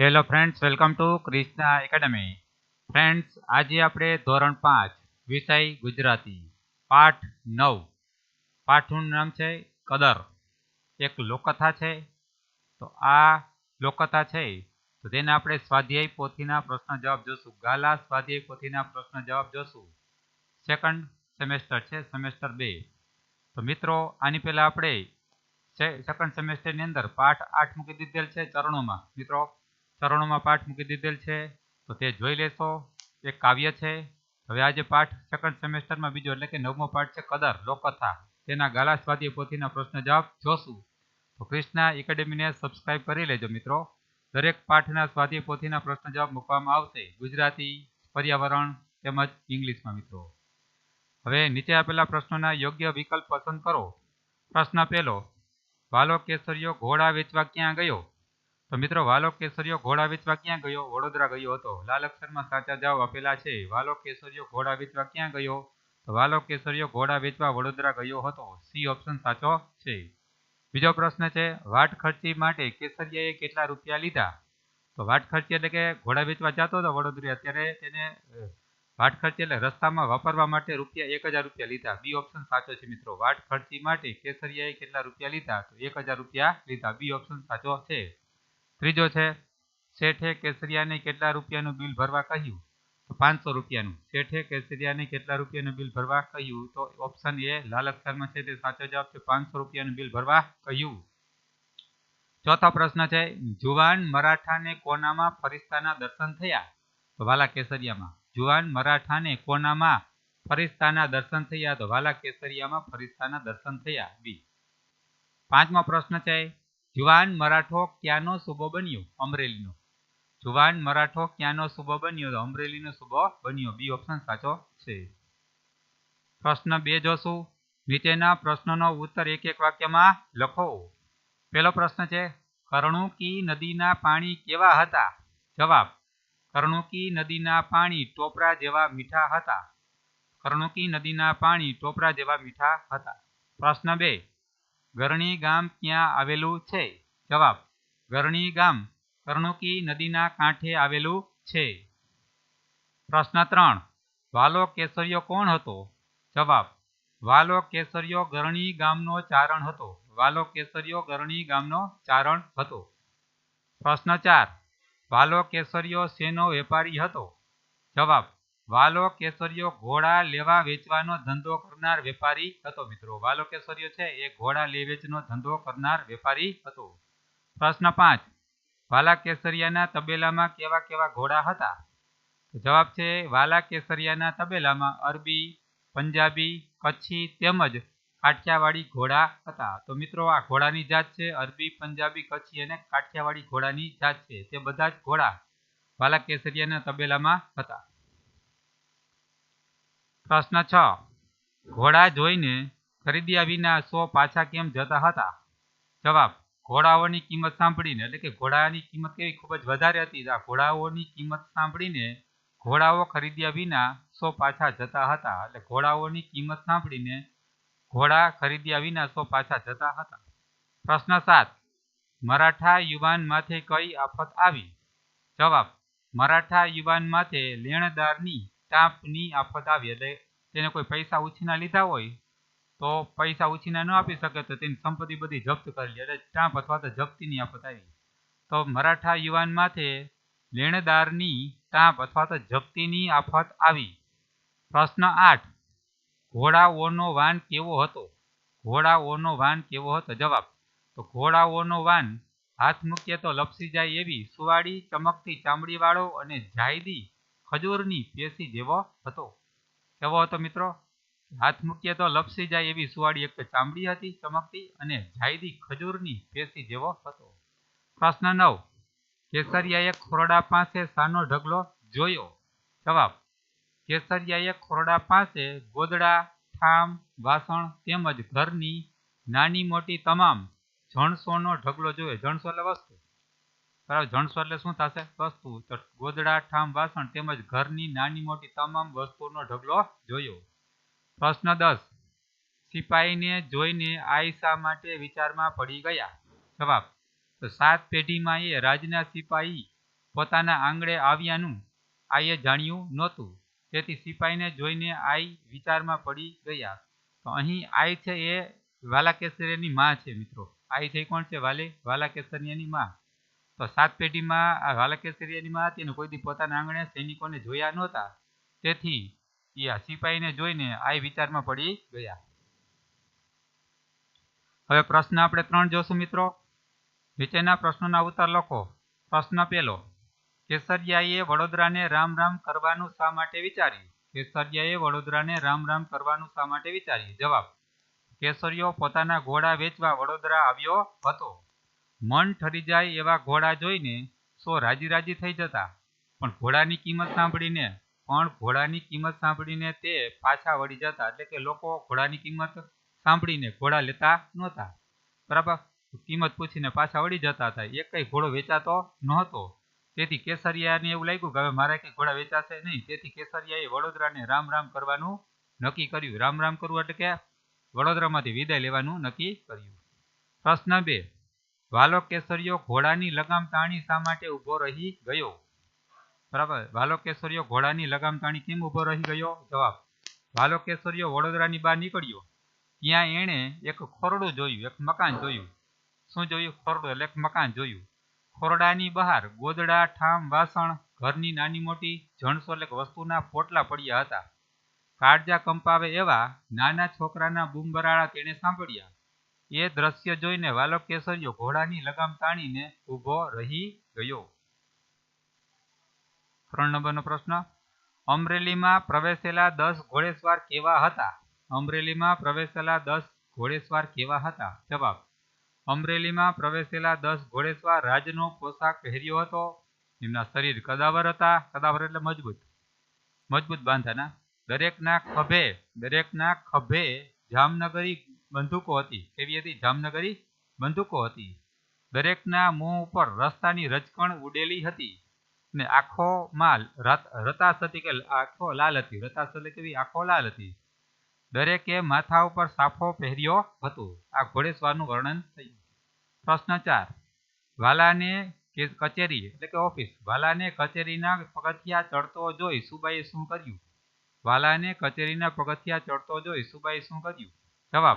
Hello friends welcome to Krishna academy friends આજે આપણે ધોરણ પાંચ, વિષય ગુજરાતી, પાઠ નવ. પાઠનું નામ છે કદર. એક લોકકથા છે. તો આ લોકકથા છે તો તેને આપણે સ્વાધ્યાય પોથીના પ્રશ્ન જવાબ જોશું. ગાલા સ્વાધ્યાય પોથીના પ્રશ્ન જવાબ જોશું. સેકન્ડ સેમેસ્ટર છે સેમેસ્ટર બે. તો મિત્રો, આની પહેલાં આપણે સેકન્ડ સેમેસ્ટરની અંદર પાઠ આઠ મૂકી દીધેલ છે ચરણોમાં. મિત્રો ચરણોમાં પાઠ મૂકી દીધેલ છે, તો તે જોઈ લેશો. એક કાવ્ય છે. હવે આજે પાઠ સેકન્ડ સેમેસ્ટરમાં બીજો, એટલે કે નવમો પાઠ છે કદર, લોકકથા. તેના ગાલા સ્વાધ્યાય પોથીના પ્રશ્ન જવાબ જોશું. તો કૃષ્ણા એકેડેમીને સબસ્ક્રાઇબ કરી લેજો મિત્રો. દરેક પાઠના સ્વાધ્યાય પોથીના પ્રશ્ન જવાબ મૂકવામાં આવશે. ગુજરાતી, પર્યાવરણ તેમજ ઇંગ્લિશમાં મિત્રો. હવે નીચે આપેલા પ્રશ્નોના યોગ્ય વિકલ્પ પસંદ કરો. પ્રશ્ન પહેલો વાલો કેસરીયો ઘોડા વેચવા ક્યાં ગયો? તો મિત્રો વાલો કેસરીયો ઘોડા વેચવા ક્યાં ગયો? વડોદરા ગયો હતો. લાલ અક્ષરમાં સાચા જવાબ આપેલા છે. વાલો કેસરીયો ઘોડા વેચવા ક્યાં ગયો? તો વાલો કેસરીયો ઘોડા વેચવા વડોદરા ગયો હતો. સી ઓપ્શન સાચો છે. બીજો પ્રશ્ન છે, વાટ ખર્ચી માટે કેસરિયાએ કેટલા રૂપિયા લીધા? તો વાટ ખર્ચી એટલે કે ઘોડા વેચવા જતો હતો વડોદરા. અત્યારે તેને વાટ ખર્ચી એટલે રસ્તામાં વાપરવા માટે રૂપિયા એક હજાર રૂપિયા લીધા. બી ઓપ્શન સાચો છે મિત્રો. વાટ ખર્ચી માટે કેસરિયાએ કેટલા રૂપિયા લીધા? તો એક હજાર રૂપિયા લીધા. બી ઓપ્શન સાચો છે. ત્રીજો છે, શેઠે કેસરિયાને કેટલા રૂપિયાનું બિલ ભરવા કહ્યું? તો પાંચસો રૂપિયાનું. શેઠે કેસરિયાને કેટલા રૂપિયાનું બિલ ભરવા કહ્યું? તો ઓપ્શન એ લાલ અક્ષરમાં છે તે સાચો જવાબ છે પાંચસો રૂપિયાનું બિલ ભરવા કહ્યું. ચોથો પ્રશ્ન છે, જુવાન મરાઠાને કોનામાં ફરિસ્તાના દર્શન થયા? તો વાલા કેસરિયામાં. જુવાન મરાઠાને કોનામાં ફરિસ્તાના દર્શન થયા? તો વાલા કેસરિયામાં ફરિસ્તાના દર્શન થયા બી. પાંચમો પ્રશ્ન છે જુવાન મરાઠો ક્યાંનો સુબો બન્યો? અમરેલીનો. જુવાન મરાઠો ક્યાંનો સુબો બન્યો? તો અમરેલીનો સુબો બન્યો. બી ઓપ્શન સાચો છે. પ્રશ્ન બે જોશું. નીચેના પ્રશ્નનો ઉત્તર એક એક વાક્યમાં લખો. પહેલો પ્રશ્ન છે, કરણુકી નદીના પાણી કેવા હતા? જવાબ, કરણુકી નદીના પાણી ટોપરા જેવા મીઠા હતા. કરણુકી નદીના પાણી ટોપરા જેવા મીઠા હતા. પ્રશ્ન બે ગરણી ગામ ક્યાં આવેલું છે? જવાબ, ગરણી ગામ, કર્ણુકી નદીના કાંઠે આવેલું છે. પ્રશ્ન ત્રણ, વાલો કેસરિયો કોણ હતો? જવાબ, વાલો કેસરિયો ગરણી ગામનો ચારણ હતો. વાલો કેસરિયો ગરણી ગામનો ચારણ હતો. પ્રશ્ન ચાર, વાલો કેસરિયો શેનો વેપારી હતો? જવાબ વાલો કેસરીયો ઘોડા લેવા વેચવાનો ધંધો કરનાર વેપારી હતો મિત્રો. વાલો કેસરિયો છે, એ ઘોડા લે વેચનો ધંધો કરનાર વેપારી હતો. પ્રશ્ન પાંચ, વાલા કેસરિયાના તબેલામાં કેવા કેવા ઘોડા હતા? જવાબ છે, વાલા કેસરિયાના તબેલામાં અરબી, પંજાબી, કચ્છી તેમજ કાઠિયાવાડી ઘોડા હતા. તો મિત્રો, આ ઘોડાની જાત છે, અરબી, પંજાબી, કચ્છી અને કાઠિયાવાડી ઘોડાની જાત છે. તે બધા જ ઘોડા વાલા કેસરિયાના તબેલામાં હતા. પ્રશ્ન છ. ઘોડા જોઈને ખરીદ્યા વિના સો પાછા કેમ જતા હતા? જવાબ, ઘોડાઓની કિંમત સાંભળીને. એટલે કે ઘોડાની કિંમત કેવી? ખૂબ જ વધારે હતી. આ ઘોડાઓની કિંમત સાંભળીને ઘોડાઓ ખરીદ્યા વિના સો પાછા જતા હતા. એટલે ઘોડાઓની કિંમત સાંભળીને ઘોડા ખરીદ્યા વિના સો પાછા જતા હતા. પ્રશ્ન સાત, મરાઠા યુવાન માથે કઈ આફત આવી? જવાબ, મરાઠા યુવાન માથે લેણદારની ટાંપની આફત આવી એટલે તેને કોઈ પૈસા ઉછીના લીધા હોય તો પૈસા ઉછીના ન આપી શકે તો તેની સંપત્તિ બધી જપ્ત કરી લે. એટલે ટાંપ અથવા તો જપ્તીની આફત આવી. તો મરાઠા યુવાન માથે લેણદારની ટાંપ અથવા તો જપ્તીની આફત આવી. પ્રશ્ન આઠ, ઘોડાઓનો વાન કેવો હતો? ઘોડાઓનો વાન કેવો હતો? જવાબ, તો ઘોડાઓનો વાન હાથ મૂકીએ તો લપસી જાય એવી સુવાડી ચમકતી ચામડીવાળો અને જાયદી ખજૂરની પેશી જેવો હતો. કેવો હતો મિત્રો? હાથ મૂકીએ તો લપસી જાય એવી સુવાડી એક ચામડી હતી ચમકતી અને જાયદી ખજૂરની પેશી જેવો હતો. પ્રશ્ન નવ. કેસરિયાએ ખોરડા પાસે સાનો ઢગલો જોયો? જવાબ. કેસરિયાએ ખોરડા પાસે ગોદડા ઠામ વાસણ તેમજ ઘરની નાની મોટી તમામ જણસોનો ઢગલો જોયો. જણસો એટલે વસ્તુ. બરાબર જણસો એટલે શું થશે? વસ્તુ ગોદડા, ઠામ, વાસણ તેમજ ઘરની નાની મોટી તમામ વસ્તુનો ઢગલો જોયો. પ્રશ્ન દસ. સિપાહીને જોઈને આયશા માટે વિચારમાં પડી ગયા. જવાબ, તો સાત પેઢીમાં એ રાજના સિપાહી પોતાના આંગળે આવ્યાનું? આઈએ જાણ્યું નહોતું. તેથી સિપાહીને જોઈને આઈ વિચારમાં પડી ગયા. તો અહીં આઈ છે એ વાલા કેસરીની માં છે મિત્રો. આઈ છે કોણ છે? વાલે વાલા કેસરિયાની માં. તો સાત પેઢીમાં આ વાલા કેસરિયાની હતી અને કોઈ દી પોતાના આંગણે સૈનિકોને જોયા નહોતા. તેથી એ આ સિપાહીને જોઈને આ વિચારમાં પડી ગયા. હવે પ્રશ્ન આપણે ત્રણ જોશું મિત્રો. નીચેના પ્રશ્નોના ઉત્તર લખો. પ્રશ્ન પહેલો, કેસરિયાએ વડોદરાને રામ રામ કરવાનું શા માટે વિચાર્યું? કેસરિયાએ વડોદરાને રામ રામ કરવાનું શા માટે વિચાર્યું? જવાબ કેસરિયો પોતાના ઘોડા વેચવા વડોદરા આવ્યો હતો. મન ઠરી જાય એવા ઘોડા જોઈને સો રાજી રાજી થઈ જતા. પણ ઘોડાની કિંમત સાંભળીને, પણ ઘોડાની કિંમત સાંભળીને તે પાછા વળી જતા. એટલે કે લોકો ઘોડાની કિંમત સાંભળીને ઘોડા લેતા નહોતા. બરાબર? કિંમત પૂછીને પાછા વળી જતા હતા. એક કઈ ઘોડો વેચાતો નહોતો. તેથી કેસરિયાને એવું લાગ્યું કે હવે મારે કઈ ઘોડા વેચાશે નહીં. તેથી કેસરિયાએ વડોદરાને રામ રામ કરવાનું નક્કી કર્યું. રામ રામ કરવું એટલે કે વડોદરામાંથી વિદાય લેવાનું નક્કી કર્યું. પ્રશ્ન બે. વાલો કેસરીયો ઘોડાની લગામ તાણી શા માટે ઊભો રહી ગયો? બરાબર. વાલો કેસરીયો ઘોડાની લગામ તાણી કેમ ઊભો રહી ગયો? જવાબ. વાલો કેસરીયો વડોદરાની બહાર નીકળ્યો. ત્યાં એણે એક ખોરડું જોયું, એક મકાન જોયું. શું જોયું? ખોરડું એટલે એક મકાન જોયું. ખોરડાની બહાર ગોદડા, ઠામ, વાસણ, ઘરની નાની મોટી જણસો એટલે વસ્તુના પોટલા પડ્યા હતા. કાળજા કંપાવે એવા નાના છોકરાના બૂમબરાળા તેણે સાંભળ્યા. એ દ્રશ્ય જોઈને વાલક કેસરીયો ઘોડાની લગામ તાણીને ઊભો રહી ગયો. ત્રણ નંબરનો પ્રશ્ન. અમરેલીમાં પ્રવેશેલા દસ ઘોડેસવાર કેવા હતા? અમરેલીમાં પ્રવેશેલા દસ ઘોડેસવાર કેવા હતા? જવાબ. અમરેલીમાં પ્રવેશેલા દસ ઘોડેસવાર રાજનો પોશાક પહેર્યો હતો. એમના શરીર કદાવર હતા. કદાવર એટલે મજબૂત. મજબૂત બાંધાના. દરેકના ખભે દરેકના ખભે જામનગરી બંદૂકો હતી. કેવી હતી? જામનગરી બંદૂકો હતી. દરેકના મોં ઉપર રસ્તાની રજકણ ઉડેલી હતી ને આખો માલ રતાસ હતી કે આખો લાલ હતી. રતાસ એટલે કેવી? આખો લાલ હતી. દરેકે માથા ઉપર સાફો પહેર્યો હતો. આ ઘોડેસવારનું વર્ણન થયું. પ્રશ્ન ચાર. વાલાને કચેરી, એટલે કે ઓફિસ. વાલાને કચેરીના પગથિયા ચડતો જોઈ સુબાઈએ શું કર્યું? વાલાને કચેરીના પગથિયા ચડતો જોઈ સુબાઈએ શું કર્યું? જવાબ.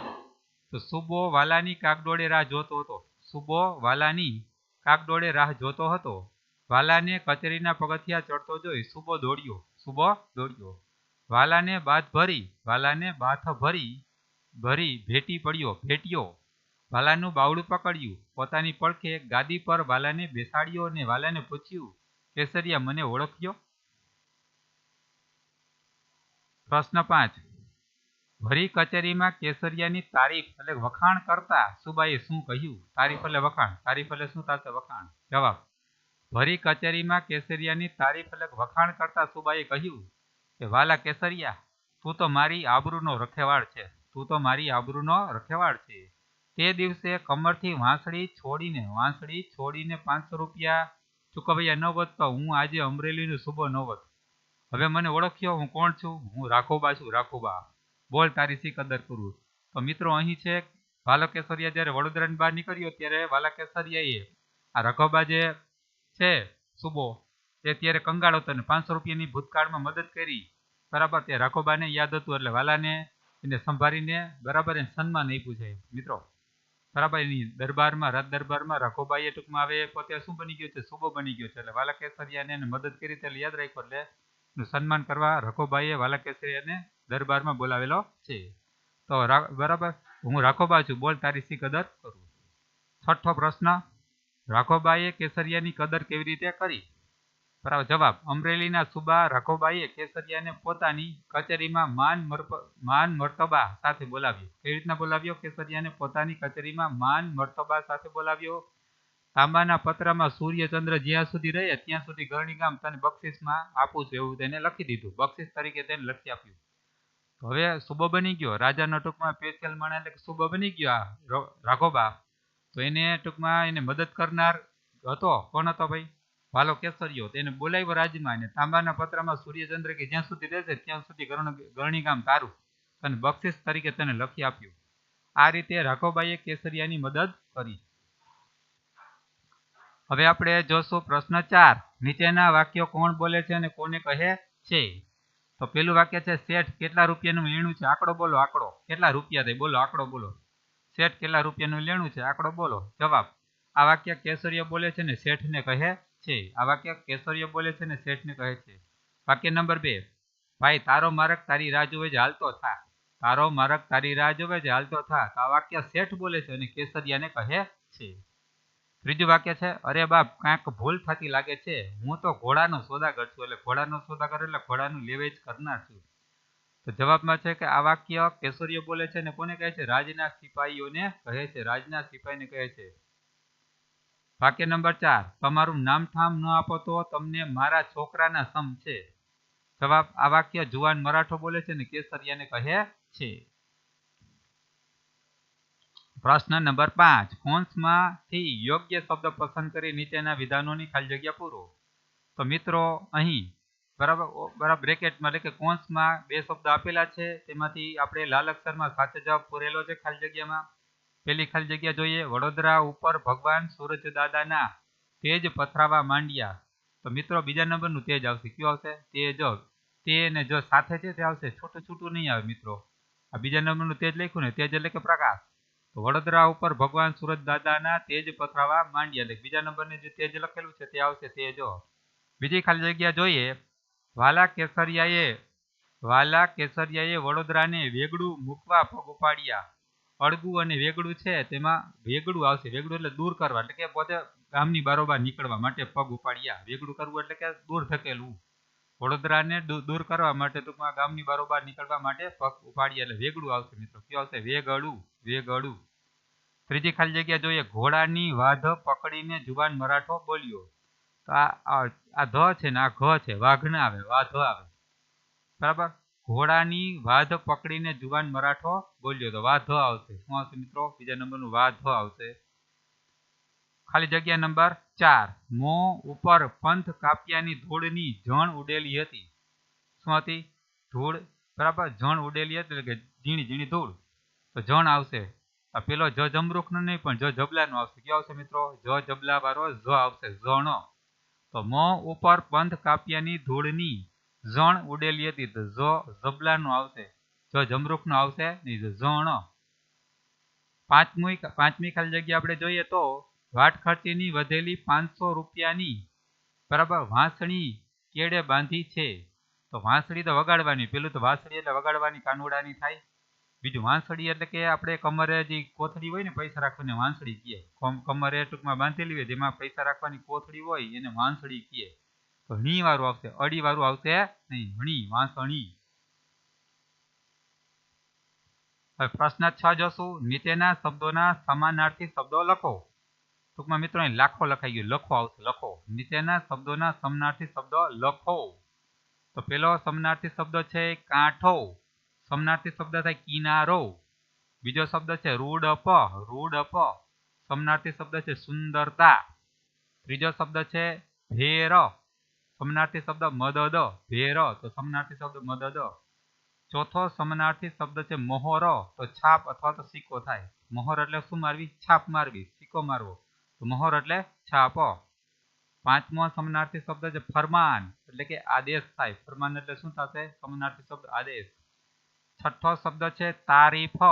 તો સુબો વાલાની કાગડોળે રાહ જોતો હતો. સુબો વાલાની કાગડોળે રાહ જોતો હતો. વાલાને કચેરીના પગથિયા ચડતો જોઈ સુબો દોડ્યો. સુબો દોડ્યો. વાલાને બાથ ભરી, વાલાને બાથ ભરી ભરી ભેટી પડ્યો ભેટ્યો વાલાનું બાવડું પકડ્યું. પોતાની પડખે ગાદી પર વાલાને બેસાડ્યો અને વાલાને પૂછ્યું, કેસરિયા, મને ઓળખ્યો પ્રશ્ન પાંચ. ભરી કચેરીમાં કેસરિયાની તારીફ એટલે વખાણ કરતા સુબાઈએ શું કહ્યું? તારીફ એટલે વખાણ. તારીફ એટલે શું થશે? વખાણ. જવાબ. ભરી કચેરીમાં કેસરિયાની તારીફ એટલે વખાણ કરતા સુબાઈએ કહ્યું કે, વાલા કેસરિયા, તું તો મારી આબરૂનો રખેવાળ છે. તું તો મારી આબરૂનો રખેવાળ છે. તે દિવસે કમરથી વાંસળી છોડીને વાંસળી છોડીને પાંચસો રૂપિયા ચૂકવ્યા ન વધ તો હું આજે અમરેલીનો સુબો ન વધ હવે મને ઓળખ્યો હું કોણ છું? હું રાખોબા છું, રાખોબા. બોલ તારી શી કદર કરું તો મિત્રો અહીં છે વાલા કેસરિયા જ્યારે વડોદરાની બહાર નીકળ્યો ત્યારે વાલા આ રખોબા જે છે, સુબો તે ત્યારે કંગાળ હતો અને પાંચસો રૂપિયાની ભૂતકાળમાં મદદ કરી. બરાબર, તે રાખોબાને યાદ હતું એટલે વાલાને એને સંભાળીને બરાબર એને સન્માન આપ્યું છે. મિત્રો, બરાબર, એની દરબારમાં, રાજ દરબારમાં રાખોબાઈએ ટૂંકમાં હવે પોતે શું બની ગયો છે? સુબો બની ગયો છે. એટલે વાલા કેસરિયાને એને મદદ કરી એટલે યાદ રાખ્યો એટલે સન્માન કરવા રખોબાઈએ વાલા કેસરિયાને દરબારમાં બોલાવેલો છે. તો બરાબર, હું રાખોબા છું. બોલ, તારી શી કદર કરું? છઠ્ઠો પ્રશ્ન, રાખોબાઈએ કેસરિયાની કદર કેવી રીતે કરી? બરાબર, જવાબ, અમરેલીના સુબા રાખોબાઈએ કેસરિયાને પોતાની કચેરીમાં માન માન મર્તબા સાથે બોલાવ્યો. કેવી રીતના બોલાવ્યો? કેસરિયાને પોતાની કચેરીમાં માન મર્તબા સાથે બોલાવ્યો. તાંબાના પત્રમાં સૂર્યચંદ્ર જ્યાં સુધી રહે, ત્યાં સુધી ગરણી ગામ તને બક્ષિસમાં આપું છું એવું તેને લખી દીધું. બક્ષિસ તરીકે તેને લખી આપ્યું. હવે સુબો બની ગયો. રાજાનો ટૂંકમાં પેશિયલ માણે એટલે સુબો બની ગયો આ રાઘોબા. તો એને ટૂંકમાં એને મદદ કરનાર હતો. કોણ હતો ભાઈ? વાલો કેસરીયો. તેને બોલાવ્યો રાજમાં અને તાંબાના પત્રમાં સૂર્યચંદ્ર કે જ્યાં સુધી રહેશે ત્યાં સુધી ગરણી ગામ તારું. અને બક્ષિસ તરીકે તેને લખી આપ્યું. આ રીતે રાઘોબાઈએ કેસરિયાની મદદ કરી. હવે આપણે જોશું પ્રશ્ન ચાર. નીચેના વાક્યો કોણ બોલે છે અને કોને કહે છે? તો પેલું વાક્ય છે, શેઠ કેટલા રૂપિયાનું લેણું છે? આંકડો બોલો, આંકડો. કેટલા રૂપિયા થાય? બોલો, આંકડો બોલો. શેઠ કેટલા રૂપિયાનું લેણું છે? આંકડો બોલો. જવાબ, આ વાક્ય કેસરીય બોલે છે ને શેઠને કહે છે. આ વાક્ય કેસરીય બોલે છે ને શેઠને કહે છે. વાક્ય નંબર બે, ભાઈ, તારો મારક તારી રાહ જોવે છે હાલતો થા. તારો મારક તારી રાહ જોવે છે હાલતો થા. તો આ વાક્ય શેઠ બોલે છે અને કેસરિયાને કહે છે. ત્રીજું વાક્ય છે, અરે બાપ કાંઈક ભૂલ થતી લાગે છે. હું તો ઘોડાનો સોદાગર છું. એટલે ઘોડાનો સોદાગર એટલે ઘોડાનું લેવેજ કરનાર છું. તો જવાબમાં છે કે આ વાક્ય કેસરીઓ બોલે છે ને કોને કહે છે? રાજના સિપાહીઓને કહે છે. રાજના સિપાહીને કહે છે. વાક્ય નંબર ચાર, તમારું નામ ઠામ ન આપો તો તમને મારા છોકરાના સમ છે. જવાબ, આ વાક્ય જુવાન મરાઠો બોલે છે ને કેસરિયાને કહે છે. પ્રશ્ન નંબર પાંચ. કૌંસમાંથી યોગ્ય શબ્દ પસંદ કરી નીચેના વિધાનોની ખાલી જગ્યા પૂરો. તો મિત્રો, અહીં, બરાબર બરાબર, બ્રેકેટમાં એટલે કે કૌંસમાં બે શબ્દ આપેલા છે. તેમાંથી આપણે લાલ અક્ષરમાં સાચો જવાબ પૂરેલો છે ખાલી જગ્યામાં. પેલી ખાલી જગ્યા જોઈએ. વડોદરા ઉપર ભગવાન સૂરજ દાદાના તેજ પથરાવા માંડ્યા. તો મિત્રો, બીજા નંબરનું તેજ આવશે. કયું આવશે? તેજ. તે ને જો સાથે છે, તે આવશે. છૂટું છૂટું નહીં આવે મિત્રો. આ બીજા નંબરનું તેજ લખ્યું ને, તેજ એટલે કે પ્રકાશ. વડોદરા ઉપર ભગવાન સુરત દાદાના તેજ પથરાવા માંડ્યા એટલે બીજા નંબરને જે તેજ લખેલું છે તે આવશે તેજો. બીજી ખાલી જગ્યા જોઈએ. વાલા કેસરિયાએ વાલા કેસરિયાએ વડોદરાને વેગડું મૂકવા પગ ઉપાડ્યા. અડગું અને વેગડું છે તેમાં વેગડું આવશે. વેગડું એટલે દૂર કરવા, એટલે કે પોતે ગામની બારોબાર નીકળવા માટે પગ ઉપાડ્યા. વેગડું કરવું એટલે કે દૂર ધકેલવું. વડોદરાને દૂર કરવા માટે ટૂંકમાં ગામની બારોબાર નીકળવા માટે પગ ઉપાડ્યા એટલે વેગડું આવશે મિત્રો. કયું આવશે? વેગડું વેગડું. ત્રીજી ખાલી જગ્યા જોઈએ. ઘોડાની વાધ પકડીને જુવાન મરાઠો બોલ્યો. તો આ આ ધ છે ને, આ ઘ છે. વાઘ ના આવે, વાધ આવે. બરાબર? ઘોડાની વાધ પકડીને જુવાન મરાઠો બોલ્યો. તો વાધ આવશે. શું આવશે મિત્રો? બીજા નંબરનું વાધ આવશે. ખાલી જગ્યા નંબર ચાર. મો ઉપર પંથ કાપ્યાની ધૂળની જણ ઉડેલી હતી. શું હતી? ધૂળ. બરાબર, જણ ઉડેલી હતી એટલે કે ઝીણી ઝીણી ધૂળ. તો જણ આવશે. પેલો જ જમરૂખનો નહીં, પણ જ જબલાનો આવશે. કયો આવશે મિત્રો? જ જબલા વાળો જ આવશે. જણો. તો મો ઉપર પંથ કાપ્યાની ધૂળની ઝણ ઉડેલી હતી. તો જો જબલાનું આવશે. જો જમરૂખનો આવશે નહીં ઝણ પાંચમી પાંચમી ખાલી જગ્યા આપણે જોઈએ તો વાટ ખર્ચીની વધેલી પાંચસો રૂપિયાની, બરાબર, વાંસળી કેડે બાંધી છે. તો વાંસળી તો વગાડવાની, પેલું તો વાંસળી એટલે વગાડવાની કાનુડાની થાય. બીજું વાંસળી એટલે કે આપણે કમરે જે કોથળી હોય ને, પૈસા રાખવાની વાંસળી કીએ કમરે ટૂંકમાં બાંધેલી હોય, જેમાં પૈસા રાખવાની કોથળી હોય, એને વાંસળી કીએ તો હણી વાળું આવશે અડી વાળું આવશે નહીં, હણી, વાંસણી. હવે પ્રશ્ન છ જોશું. નીચેના શબ્દોના સમાનાર્થી શબ્દો લખો. ટૂંકમાં મિત્રો, અહીં લાખો લખાઈ ગયું. લખો, આવશે, લખો. નીચેના શબ્દોના સમનાર્થી શબ્દો લખો. તો પેલો સમનાર્થી શબ્દ છે કાંઠો. સમનાર્થી શબ્દ થાય કિનારો. બીજો શબ્દ છે રૂડ અપ રૂડ અપ સમનાર્થી શબ્દ છે સુંદરતા. ત્રીજો શબ્દ છે ભેર. સમનાર્થી શબ્દ મદદ, ભેર. તો સમનાર્થી શબ્દ મદદ. ચોથો સમનાર્થી શબ્દ છે મોહર. તો છાપ અથવા તો સિક્કો થાય. મોહર એટલે શું મારવી? છાપ મારવી, સિક્કો મારવો. તો મોહર એટલે છાપ પાંચમો સમાનાર્થી શબ્દ છે ફરમાન, એટલે કે આદેશ થાય. ફરમાન એટલે શું થશે? સમાનાર્થી શબ્દ આદેશ. છઠ્ઠો શબ્દ છે તારીફ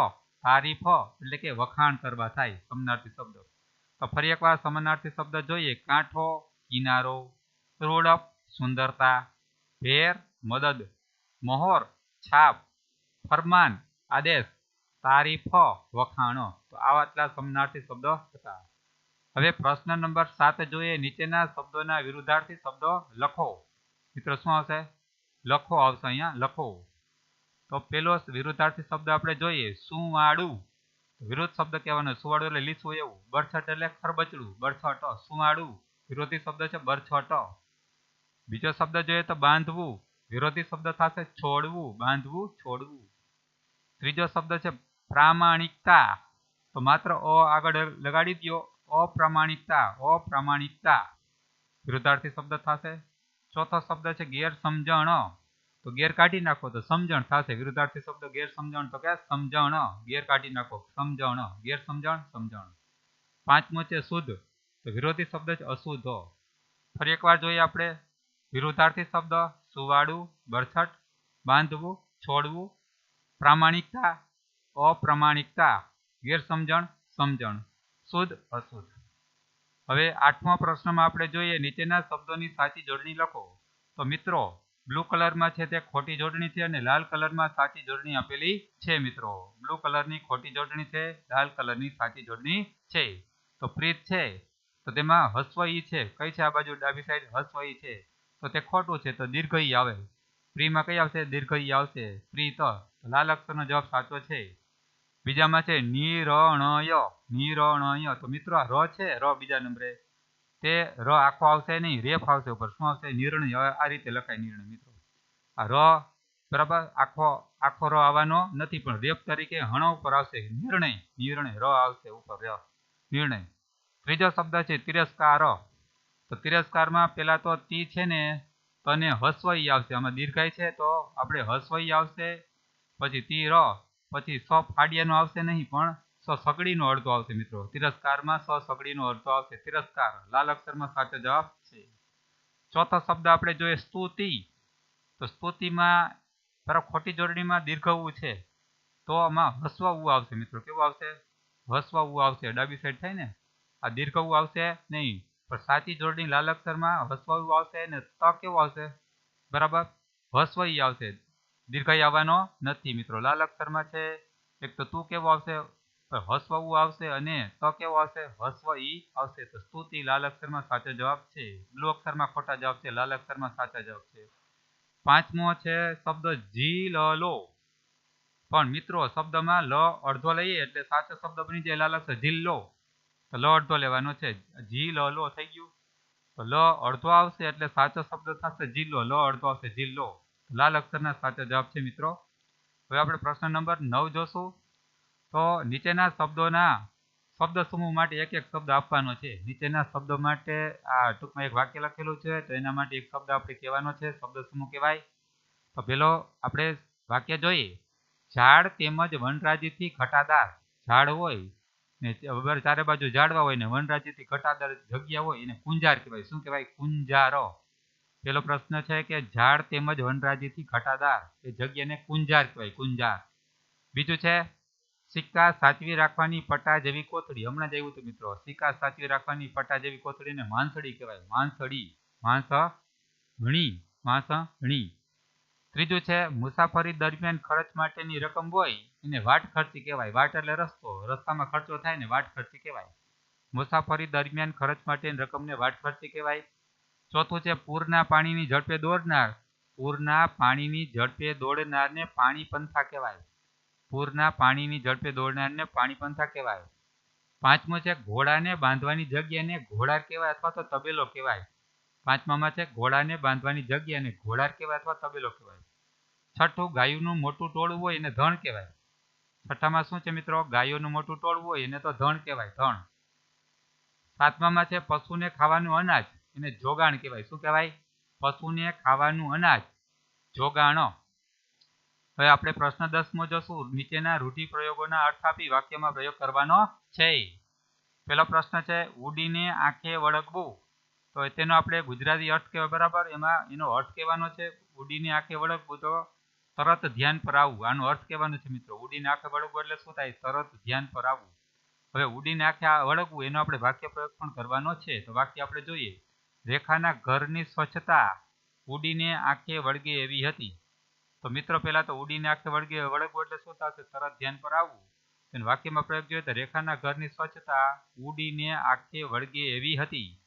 તારીફ એટલે કે વખાણ કરવા થાય સમાનાર્થી શબ્દ. તો ફરી એકવાર સમાનાર્થી શબ્દ જોઈએ. કાંઠો, કિનારો રોડપ સુંદરતા, ભેર, મદદ, મોહર, છાપ, ફરમાન, આદેશ, તારીફ વખાણો. તો આવા આટલા સમાનાર્થી શબ્દો હતા. હવે પ્રશ્ન નંબર સાત જોઈએ. નીચેના શબ્દોના વિરુદ્ધાર્થી શબ્દો લખો. મિત્રો, શું આવશે? લખો આવશે અહીંયા, લખો. તો પેલો વિરુદ્ધાર્થી શબ્દ આપણે જોઈએ. સુવાળું. વિરોધ શબ્દ કહેવાનો, સુવાળું એટલે લીસવું એવું. બરછટ એટલે ખરબચડું. બરછટ. સુવાળું. વિરોધી શબ્દ છે બરછટ. બીજો શબ્દ જોઈએ તો બાંધવું. વિરોધી શબ્દ થશે છોડવું. બાંધવું, છોડવું. ત્રીજો શબ્દ છે પ્રામાણિકતા. તો માત્ર અ આગળ લગાડી દો અપ્રામાણિકતા અપ્રામાણિકતા વિરુદ્ધાર્થી શબ્દ થશે ચોથો શબ્દ છે ગેરસમજણ તો ગેર કાઢી નાખો તો સમજણ થશે વિરુદ્ધાર્થી શબ્દ ગેર સમજણ તો કે સમજણ ગેર કાઢી નાખો સમજણ ગેર સમજણ સમજણ પાંચમો છે શુદ્ધ તો વિરોધી શબ્દ છે અશુદ્ધ ફરી એકવાર જોઈએ આપણે. વિરુદ્ધાર્થી શબ્દ સુવાડું બરછટ, બાંધવું, છોડવું, પ્રામાણિકતા, અપ્રામાણિકતા ગેરસમજણ સમજણ. શુદ્ધ, અશુદ્ધ. હવે આઠમા પ્રશ્નમાં આપણે જોઈએ, નીચેના શબ્દોની સાચી જોડણી લખો. તો મિત્રો, બ્લુ કલરમાં છે તે ખોટી જોડણી છે અને લાલ કલરમાં સાચી જોડણી આપેલી છે, મિત્રો. બ્લુ કલરની ખોટી જોડણી છે, લાલ કલરની સાચી જોડણી છે. તો પ્રીત છે. તો તેમાં હસ્વ ઈ છે. કઈ છે આ બાજુ ડાબી સાઈડ? હસ્વ ઈ છે. તો તે ખોટું છે, તો દીર્ઘ ઈ આવે. પ્રીમાં કઈ આવશે? દીર્ઘ ઈ આવશે. પ્રીત. લાલ અક્ષરનો જવાબ સાચો છે. બીજામાં છે નિરણય નિરણય. તો મિત્રો આ ર છે, ર બીજા નંબરે. તે ર આખો આવશે નહીં, રેફ આવશે ઉપર. શું આવશે? નિર્ણય. આ રીતે લખાય નિર્ણય, મિત્રો. આ ર બરાબર આખો આખો ર આવવાનો નથી, પણ રેફ તરીકે હણ ઉપર આવશે. નિર્ણય નિર્ણય. ર આવશે ઉપર, ર. નિર્ણય. ત્રીજો શબ્દ છે તિરસ્કાર. તો તિરસ્કારમાં પેલા તો તી છે ને તને હસવઈ આવશે. આમાં દીર્ઘાય છે, તો આપણે હસવઈ આવશે, પછી તી, ર. પછી સ ફાડિયાનો આવશે નહીં, પણ સ સગડીનો અડધો આવશે મિત્રો. તિરસ્કારમાં સ સગડીનો અડધો આવશે. તિરસ્કાર. લાલ અક્ષરમાં સાચો જવાબ છે. ચોથો શબ્દ આપણે જોઈએ સ્તુતિ. તો સ્તુતિમાં બરાબર ખોટી જોડણીમાં દીર્ઘવું છે. તો આમાં હસવાવું આવશે મિત્રો. કેવું આવશે? હસવાવું આવશે. ડાબી સાઈડ થાય ને? આ દીર્ઘવું આવશે નહીં. પણ સાચી જોડણી લાલ અક્ષરમાં હસવાવું આવશે ને ત કેવું આવશે? બરાબર? હસવાઈ આવશે. દીર્ઘઈ આવવાનો નથી મિત્રો. લાલ અક્ષરમાં છે. એક તો તું કેવો આવશે? હસવું આવશે અને ત કેવો આવશે? હસવ ઈ આવશે. તો સ્તુતિ લાલ અક્ષરમાં સાચો જવાબ છે. બ્લુ અક્ષરમાં ખોટા જવાબ છે. લાલ અક્ષરમાં સાચા જવાબ છે. પાંચમો છે શબ્દ જી લ લો. પણ મિત્રો શબ્દમાં લ અડધો લઈએ એટલે સાચો શબ્દ બની જાય લાલ અક્ષર. જિલ્લો તો લ અડધો લેવાનો છે. જી લ લો થઈ ગયું. તો લ અડધો આવશે એટલે સાચો શબ્દ થશે જિલ્લો લ. અડધો આવશે જિલ્લો લાલ અક્ષરના સાચા જવાબ છે, મિત્રો. હવે આપણે પ્રશ્ન નંબર નવ જોશું. તો નીચેના શબ્દોના શબ્દ સમૂહ માટે એક એક શબ્દ આપવાનો છે. નીચેના શબ્દો માટે આ ટૂંકમાં એક વાક્ય લખેલું છે, તો એના માટે એક શબ્દ આપણે કહેવાનો છે, શબ્દ સમૂહ કહેવાય. તો પેલો આપણે વાક્ય જોઈએ. ઝાડ તેમજ વનરાજીથી ઘટાદાર. ઝાડ હોય ને ચારે બાજુ ઝાડવા હોય ને વનરાજીથી ઘટાદાર જગ્યા હોય એને કુંજાર કહેવાય. શું કહેવાય? કુંજારો. પેલો પ્રશ્ન છે કે ઝાડ તેમજ વનરાજીથી ઘટાદાર, એ જગ્યાને કુંજાર કહેવાય, કુંજાર. બીજું છે, સિક્કા સાચવી રાખવાની પટા જેવી કોથળી. હમણાં જ આવ્યું હતું મિત્રો. સિક્કા સાચવી રાખવાની પટા જેવી કોથળીને માંસડી કહેવાય. માંસડી માંસ ઘણી માંસ ઘણી ત્રીજું છે, મુસાફરી દરમિયાન ખર્ચ માટેની રકમ હોય, એને વાટ ખર્ચી કહેવાય. વાટ એટલે રસ્તો. રસ્તામાં ખર્ચો થાય ને વાટ ખર્ચી કહેવાય. મુસાફરી દરમિયાન ખર્ચ માટેની રકમને વાટ ખર્ચી કહેવાય. ચોથું છે, પૂરના પાણીની ઝડપે દોડનાર. પૂરના પાણીની ઝડપે દોડનારને પાણી પંથા કહેવાય. પૂરના પાણીની ઝડપે દોડનારને પાણી પંથા કહેવાય. પાંચમો છે, ઘોડાને બાંધવાની જગ્યાને ઘોડાર કહેવાય અથવા તો તબેલો કહેવાય. પાંચમામાં છે, ઘોડાને બાંધવાની જગ્યાને ઘોડાર કહેવાય અથવા તબેલો કહેવાય. છઠ્ઠું, ગાયોનું મોટું ટોળું હોય એને ધણ કહેવાય. છઠ્ઠામાં શું છે મિત્રો? ગાયોનું મોટું ટોળું હોય એને તો ધણ કહેવાય, ધણ. સાતમામાં છે, પશુને ખાવાનું અનાજ. એને જોગાણ કહેવાય. શું કહેવાય? પશુને ખાવાનું અનાજ, જોગાણો. હવે આપણે પ્રશ્ન દસમો જોશું. નીચેના રૂઢિપ્રયોગોના અર્થ આપી વાક્યમાં પ્રયોગ કરવાનો છે. પેલો પ્રશ્ન છે, ઉડીને આંખે વળગવું. તો તેનો આપણે ગુજરાતી અર્થ કહેવાય, બરાબર? એમાં એનો અર્થ કહેવાનો છે, ઉડીને આંખે વળગવું. તો તરત ધ્યાન પર આવવું. આનો અર્થ કહેવાનો છે, મિત્રો. ઉડીને આંખે વળગવું એટલે શું થાય? તરત ધ્યાન પર આવવું. હવે ઉડીને આંખે વળગવું, એનો આપણે વાક્ય પ્રયોગ પણ કરવાનો છે. તો વાક્ય આપણે જોઈએ. રેખાના ઘરની સ્વચ્છતા ઉડીને આંખે વળગે એવી હતી. તો મિત્રો, પહેલા તો ઉડીને આંખે વળગે વળગવું એટલે શું થશે? તરત ધ્યાન પર આવવું. વાક્યમાં પ્રયોગ જોઈએ તો રેખાના ઘરની સ્વચ્છતા ઉડીને આંખે વળગે એવી હતી.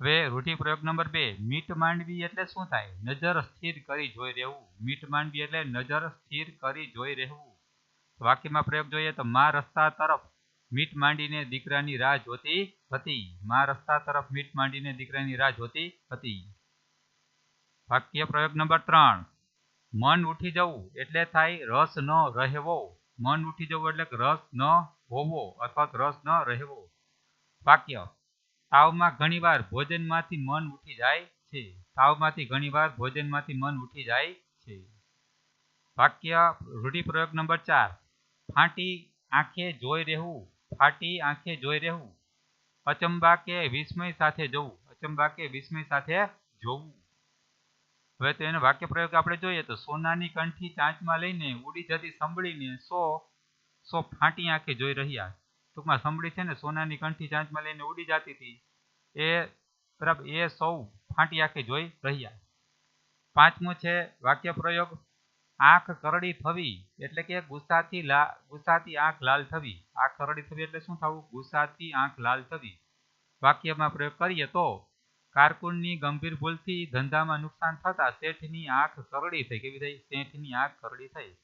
હવે રૂઢિપ્રયોગ નંબર બે, મીટ માંડવી એટલે શું થાય? નજર સ્થિર કરી જોઈ રહેવું. મીટ માંડવી એટલે નજર સ્થિર કરી જોઈ રહેવું. વાક્યમાં પ્રયોગ જોઈએ તો મા રસ્તા તરફ મીટ માંડીને દીકરાની રાહ જોતી હતી. મા રસ્તા તરફ મીટ માંડીને દીકરાની રાહ જોતી હતી. વાક્ય પ્રયોગ નંબર ત્રણ. મન ઉઠી જવું એટલે થાય રસ ન રહેવો. મન ઉઠી જવું એટલે રસ ન હોવો અથવા રસ ન રહેવો. વાક્ય. તાવમાં ઘણીવાર ભોજનમાંથી મન ઉઠી જાય છે. તાવમાંથી ઘણીવાર ભોજનમાંથી મન ઉઠી જાય છે. વાક્ય રૂઢિપ્રયોગ નંબર ચાર. ફાંટી આંખે જોઈ રહેવું. ફાટી આંખે જોઈ રહેવું. અચંબા કે વિસ્મય સાથે જવું. અચંબા કે વિસ્મય સાથે જોવું. હવે તો એનો વાક્ય પ્રયોગ આપણે જોઈએ તો સોનાની કંઠી ચાંચમાં લઈને ઉડી જતી સંભળીને સો સો ફાટી આંખે જોઈ રહ્યા. ટૂંકમાં સંભળી છે ને સોનાની કંઠી ચાંચમાં લઈને ઉડી જતી હતી. એ બરાબર, એ સૌ ફાટી આંખે જોઈ રહ્યા. પાંચમું છે વાક્ય પ્રયોગ. આંખ કરડી થવી એટલે કે ગુસ્સાથી ગુસ્સાથી આંખ લાલ થવી. આંખ કરડી થવી એટલે શું થવું? ગુસ્સાથી આંખ લાલ થવી. વાક્યમાં પ્રયોગ કરીએ તો, કારકુનની ગંભીર ભૂલથી ધંધામાં નુકસાન થતા શેઠની આંખ કરડી થઈ. કેવી થઈ? શેઠની આંખ કરડી થઈ.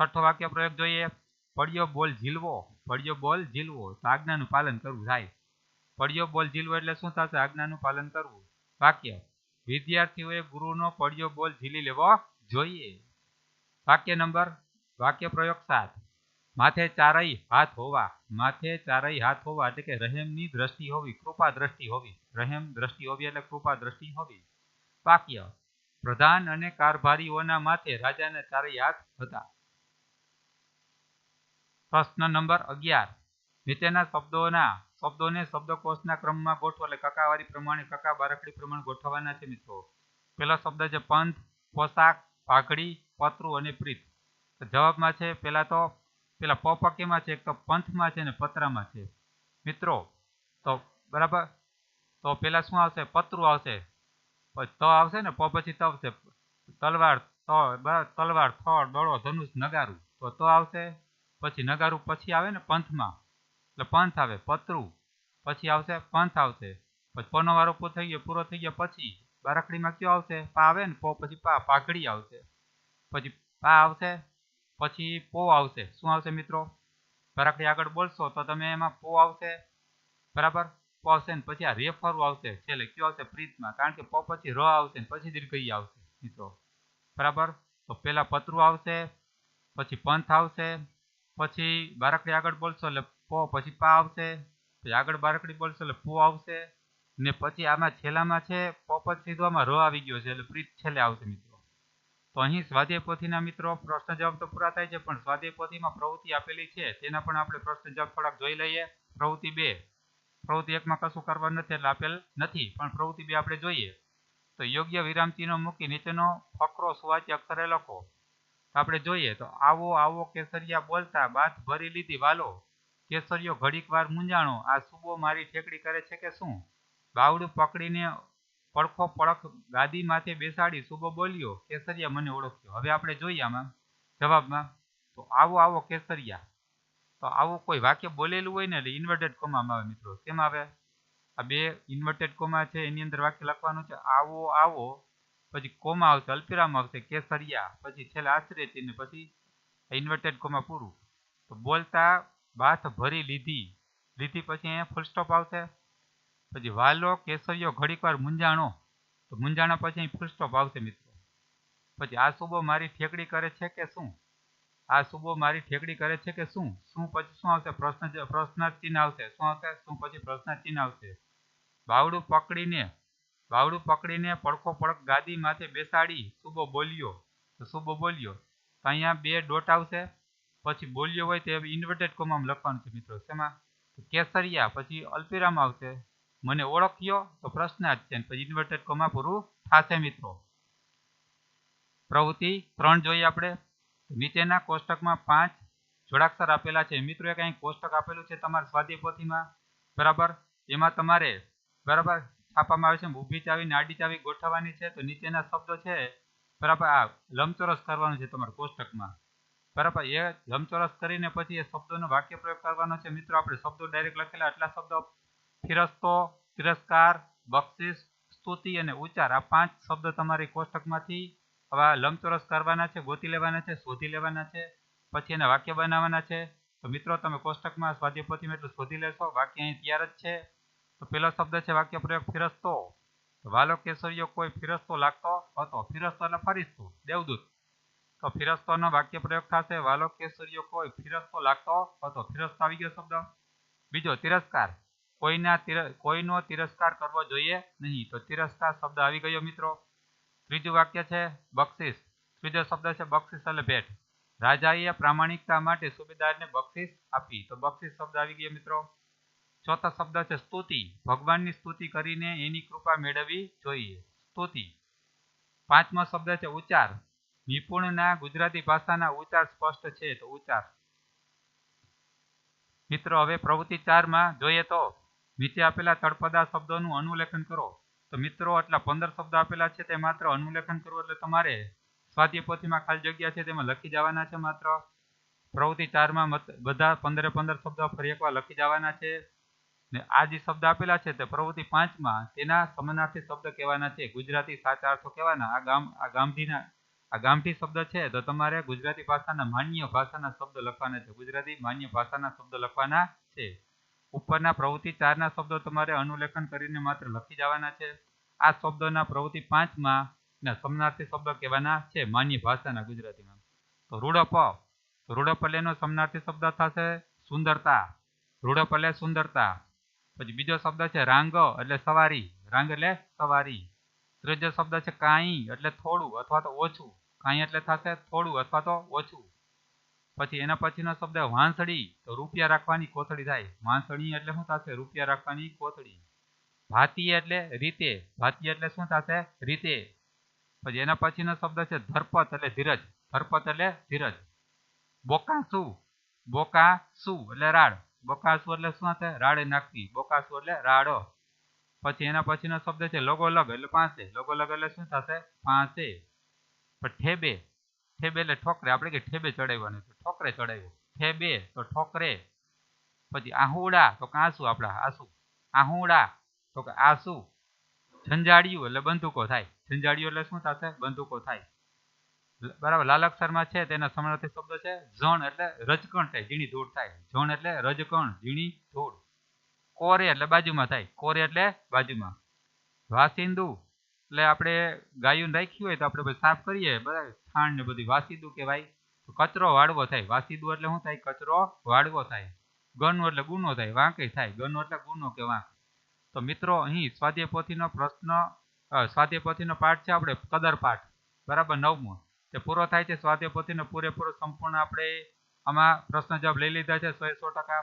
છઠ્ઠો વાક્ય પ્રયોગ જોઈએ. પડ્યો બોલ ઝીલવો. પડ્યો બોલ ઝીલવો. તો આજ્ઞાનું પાલન કરવું થાય. પડ્યો બોલ ઝીલવો એટલે શું થશે? આજ્ઞાનું પાલન કરવું. વાક્ય. વિદ્યાર્થીઓએ ગુરુનો પડ્યો બોલ ઝીલી લેવો જોઈએ. વાક્ય નંબર, વાક્ય પ્રયોગ સાત. માથે ચારઈ હાથ હોવા, માથે ચારઈ હાથ હોવા એટલે કે રહેમની દ્રષ્ટિ હોવી, કૃપા દ્રષ્ટિ હોવી. રહેમ દ્રષ્ટિ હોવી એટલે કૃપા દ્રષ્ટિ હોવી. વાક્ય, પ્રધાન અને કારભારીઓના માથે રાજાના ચારેય હાથ હતા. પ્રશ્ન નંબર અગિયાર. નીચેના શબ્દોના, શબ્દોને શબ્દકોશના ક્રમમાં ગોઠવો એટલે કકાવારી પ્રમાણે, કકા બારકડી પ્રમાણે ગોઠવવાના છે મિત્રો. પહેલો શબ્દ છે પંથ, પોશાક પાઘડી પતરું અને પ્રીત. જવાબમાં છે, પેલા તો, પેલા પપકેમાં છે, એક તો પંથમાં છે ને પતરામાં છે. મિત્રો, તો બરાબર? તો પેલા શું આવશે? પતરું આવશે. તો આવશે ને, પ પછી તો આવશે. તલવાર, તો તલવાર થળ દડો, ધનુષ, નગારું. તો તો આવશે. પછી નગારું પછી આવે ને પંથમાં. એટલે પંથ આવે, પતરું. પછી આવશે, પંથ આવશે. પછી પનો વારો પૂરો થઈ ગયો, પૂરો થઈ ગયો, પછી બારાખડીમાં કયો આવશે? પા આવે ને, પો પછી પા, પાઘડી આવશે. પછી પા આવશે, પછી પો આવશે. શું આવશે મિત્રો? ફરાકડી આગળ બોલશો તો તમે એમાં પો આવશે. બરાબર? પો આવશે ને પછી આ રેફરું આવશે. છેલ્લે કયો આવશે? પ્રીતમાં કારણ કે પો પછી ર આવશે ને પછી દીર્ઘઈ આવશે, મિત્રો. બરાબર? તો પેલા પતરું આવશે, પછી પંથ આવશે, પછી બારકડી આગળ બોલશો એટલે પો, પછી પા આવશે, પછી આગળ બારકડી બોલશો એટલે પો આવશે, ને પછી આમાં છેલ્લામાં છે, પો પછી સીધો આમાં ર આવી ગયો છે એટલે પ્રીત છેલ્લે આવશે, મિત્રો. તો અહીં સ્વાધ્યાય પોથીના મિત્રો, પ્રશ્ન જવાબ તો પૂરા થાય છે, પણ સ્વાધ્યાય પોથીમાં પ્રવૃત્તિ આપેલી છે, તેના પણ આપણે પ્રશ્ન જવાબ થોડાક જોઈ લઈએ. પ્રવૃત્તિ બે. પ્રવૃત્તિ એકમાં કશું કરવાનું નથી એટલે આપેલ નથી, પણ પ્રવૃત્તિ બે આપણે જોઈએ. તો યોગ્ય વિરામચિહ્નો મૂકી નીચેનો ફકરો સુવાચ્ય અક્ષરે લખો. આપણે જોઈએ, તો આવો આવો કેસરિયા બોલતા બાથ ભરી લીધી વાલો. કેસરિયો ઘડીક વાર મૂંઝાણો, આ સુબો મારી ઠેકડી કરે છે કે શું? બાવડું પકડીને પડખો પડખ ગાદી માથે બેસાડી સુબો બોલ્યો, કેસરિયા મને ઓળખ્યો હવે આપણે જોઈએ આમાં, જવાબમાં, તો આવો આવો કેસરિયા. તો આવું કોઈ વાક્ય બોલેલું હોય ને, એટલે ઇન્વર્ટેડ કોમામાં આવે મિત્રો. કેમ આવે? આ બે ઇન્વર્ટેડ કોમા છે, એની અંદર વાક્ય લખવાનું છે, આવો આવો. પછી કોમા આવશે, અલ્પિરામ આવશે, કેસરિયા. પછી છેલ્લે આશ્રય ચિહ્ન પછી ઇન્વર્ટેડ કોમા પૂરું. તો બોલતા બાથ ભરી લીધી. લીધી પછી અહીંયા ફૂલ સ્ટોપ આવશે. પછી વાલો કેસરિયો ઘડીક વાર મૂંઝાણો. તો મૂંઝાણા પછી અહીં ફૂલ ભાવશે મિત્રો. પછી આ સુબો મારી ઠેકડી કરે છે કે શું? આ સુબો મારી ઠેકડી કરે છે કે શું? શું પછી શું આવશે? પ્રશ્ન પ્રશ્નાર્થ આવશે. શું આવશે? શું પછી પ્રશ્નાર્થ ચિહ્ન આવશે? બાવડું પકડીને બાવડું પકડીને પડખો પડખ ગાદી માથે બેસાડી સુબો બોલ્યો. તો સુબો બોલ્યો, તો અહીંયા બે ડોટ આવશે. પછી બોલ્યો હોય તો ઇન્વર્ટેડ કોમામાં લખવાનું છે મિત્રો. શેમાં? કેસરિયા, પછી અલ્પિરામ આવશે. મને ઓળખ્યો તો પ્રશ્નાર્થ છે પછી ઇન્વર્ટેડ કોમા પૂરું થશે મિત્રો. પ્રવૃત્તિ ત્રણ જોઈએ આપણે. નીચેના કોષ્ટકમાં પાંચ જોડાક્ષર આપેલા છે. મિત્રો એક અહીં કોષ્ટક આપેલું છે તમારા સ્વાધ્યાય બરાબર? એમાં તમારે બરાબર છાપવામાં આવે છે ઊભી ચાવી ને આડી ચાવી ગોઠવવાની છે. તો નીચેના શબ્દો છે બરાબર આ લંબચોરસ કરવાનું છે તમારા કોષ્ટકમાં. બરાબર? એ લંબચોરસ કરીને પછી એ શબ્દોનો વાક્ય પ્રયોગ કરવાનો છે. મિત્રો, આપણે શબ્દો ડાયરેક્ટ લખેલા. આટલા શબ્દો ફિરસ્તો તિરસ્કાર બક્ષિસ, સ્તુતિ અને ઉચ્ચાર. આ પાંચ શબ્દ તમારી કોષ્ટકમાંથી આવા લંબચોરસ કરવાના છે, ગોતી લેવાના છે, શોધી લેવાના છે, પછી એના વાક્ય બનાવવાના છે. તો મિત્રો, તમે કોષ્ટકમાં સ્વાધ્યાય એટલું શોધી લેશો. વાક્ય અહીં તૈયાર જ છે. તો પહેલો શબ્દ છે વાક્ય પ્રયોગ ફિરસ્તો. વાલો કેસરીયો કોઈ ફિરસ્તો લાગતો હતો? ફિરસ્તો એટલે ફરિસ્તો, દેવદૂત. તો ફિરસ્તોનો વાક્ય પ્રયોગ થશે. વાલો કેસરીયો કોઈ ફિરસ્તો લાગતો હતો? ફિરસ્તો આવી ગયો શબ્દ. બીજો, તિરસ્કાર. કોઈના કોઈનો તિરસ્કાર કરવો જોઈએ નહીં. તો તિરસ્કાર શબ્દ આવી ગયો, મિત્રો. ત્રીજું વાક્ય છે બક્ષિસ. ત્રીજો શબ્દ છે બક્ષિસ એટલે ભેટ. રાજાએ પ્રામાણિકતા માટે સુબેદારને બક્ષિસ આપી. તો બક્ષિસ શબ્દ આવી ગયો, મિત્રો. ચોથો શબ્દ છે સ્તુતિ. ભગવાનની સ્તુતિ કરીને એની કૃપા મેળવવી જોઈએ. સ્તુતિ. પાંચમો શબ્દ છે ઉચ્ચાર. નિપુણના ગુજરાતી ભાષાના ઉચ્ચાર સ્પષ્ટ છે, તો ઉચ્ચાર. મિત્રો, હવે પ્રવૃત્તિ ચારમાં જોઈએ તો નીચે આપેલા તળપદા શબ્દોનું અનુલેખન કરો. તો મિત્રો, આટલા પંદર શબ્દ આપેલા છે તે માત્ર અનુલેખન કરવું એટલે તમારે સ્વાધ્યાય ખાલી જગ્યા છે તેમાં લખી જવાના છે માત્ર. પ્રવૃત્તિ ચારમાં બધા પંદરે પંદર શબ્દ ફરી એકવાર લખી જવાના છે. ને આ જે શબ્દ આપેલા છે તે પ્રવૃત્તિ પાંચમાં તેના સમાનાર્થી શબ્દ કહેવાના છે. ગુજરાતી સાચા અર્થો કહેવાના. આ ગામ, આ ગામઠીના આ ગામઠી શબ્દ છે તો તમારે ગુજરાતી ભાષાના માન્ય ભાષાના શબ્દ લખવાના છે. ગુજરાતી માન્ય ભાષાના શબ્દ લખવાના છે. ઉપરના પ્રવૃત્તિ ચારના શબ્દો તમારે અનુલેખન કરીને માત્ર લખી જવાના છે. આ શબ્દોના પ્રવૃત્તિ પાંચમાં ના સમાનાર્થી શબ્દ કહેવાના છે માન્ય ભાષાના ગુજરાતીમાં. તો રૂડપ રૂડપ સમાનાર્થી શબ્દ થશે સુંદરતા. રૂડપ સુંદરતા. પછી બીજો શબ્દ છે રાંગ એટલે સવારી. રાંગ એટલે સવારી. ત્રીજો શબ્દ છે કાંઈ એટલે થોડું અથવા તો ઓછું. કાંઈ એટલે થશે થોડું અથવા તો ઓછું. પછી એના પછીનો શબ્દ વાંસળી, તો રૂપિયા રાખવાની કોથળી થાય. વાંસળી એટલે શું થશે? રૂપિયા રાખવાની કોથળી. ભાતી એટલે રીતે. ભાતી એટલે શું થશે? રીતે. પછી એના પછીનો શબ્દ છે ધરપત એટલે ધીરજ. ધરપત એટલે ધીરજ. બોકાસુ. બોકાસુ એટલે રાડ. બોકાસુ એટલે શું થશે? રાડે નાખવી. બોકાસુ એટલે રાડો. પછી એના પછીનો શબ્દ છે લોગોલગ એટલે પાસે લોગોલગ એટલે શું થશે? પાસે ઠેબે. ઠેબે એટલે ઠોકરે. આપણે કે ઠેબે ચડાવવાનું છે ઠોકરે ચડાવ્યો. ઠેબે તો ઠોકરે. પછી આહુડા તો કાંસુ આપણા, આસુ. આહુડા તો કે આસુ. ઝંઝાડિયું એટલે બંદૂકો થાય. ઝંઝાડિયું એટલે શું થશે? બંદૂકો થાય. બરાબર લાલ અક્ષરમાં છે, તેના સમાનાર્થી શબ્દ છે. ઝણ એટલે રજકણ થાય, ઝીણી ધૂળ થાય. ઝણ એટલે રજકણ, ઝીણી ધૂળ. કોરે એટલે બાજુમાં થાય. કોરે એટલે બાજુમાં. વાસિંદુ એટલે આપણે ગાયું રાખ્યું હોય તો આપણે સાફ કરીએ. બધા છાણ ને બધું વાસીદું કહેવાય. તો કચરો વાળવો થાય. વાસીદું એટલે શું થાય? કચરો વાળવો થાય. ગનું એટલે ગુનો થાય. વાંકે થાય. ગનો એટલે ગુનો કે વાંક. તો મિત્રો, અહીં સ્વાધ્યાય પોથીનો પ્રશ્ન સ્વાધ્યાય પોથીનો પાઠ છે આપણે કદર પાઠ. બરાબર? નવમો. તે પૂરો થાય છે સ્વાધ્યાય પોથીનો પૂરેપૂરો સંપૂર્ણ આપણે આમાં પ્રશ્ન જવાબ લઈ લીધા છે. સો સો ટકા.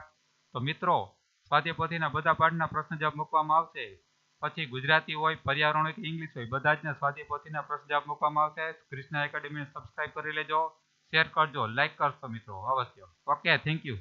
તો મિત્રો, સ્વાધ્યાય પોથીના બધા પાઠના પ્રશ્ન જવાબ મૂકવામાં આવશે. પછી ગુજરાતી હોય, પર્યાવરણ હોય કે ઇંગ્લિશ હોય, બધા જ સ્વાધ્યાય પોથીના પ્રશ્ન જવાબ મૂકવામાં આવશે. કૃષ્ણા એકેડમીને સબસ્ક્રાઇબ કરી લેજો. શેર કરજો લાઇક કરશો મિત્રો. અવશ્ય. Okay thank you